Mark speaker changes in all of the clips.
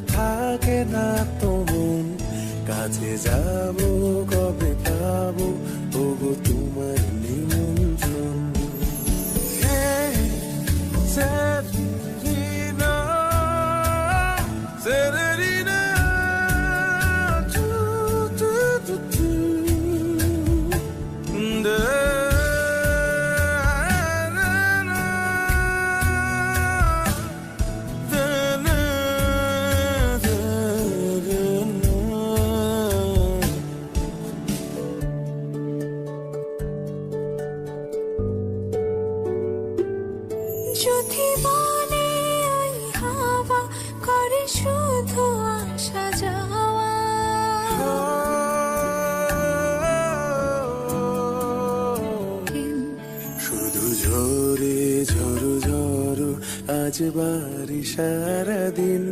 Speaker 1: থাকে না তো মন। কাছে যাব যদি মনে ওই হাওয়া করে শুধু আসা যাওয়া।
Speaker 2: শুধু ঝরে ঝরো ঝরো, আজ বাড়ি সারাদিন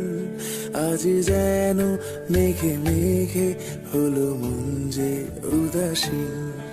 Speaker 2: আজ যেন মেঘে মেঘে হলো মন যে উদাসীন।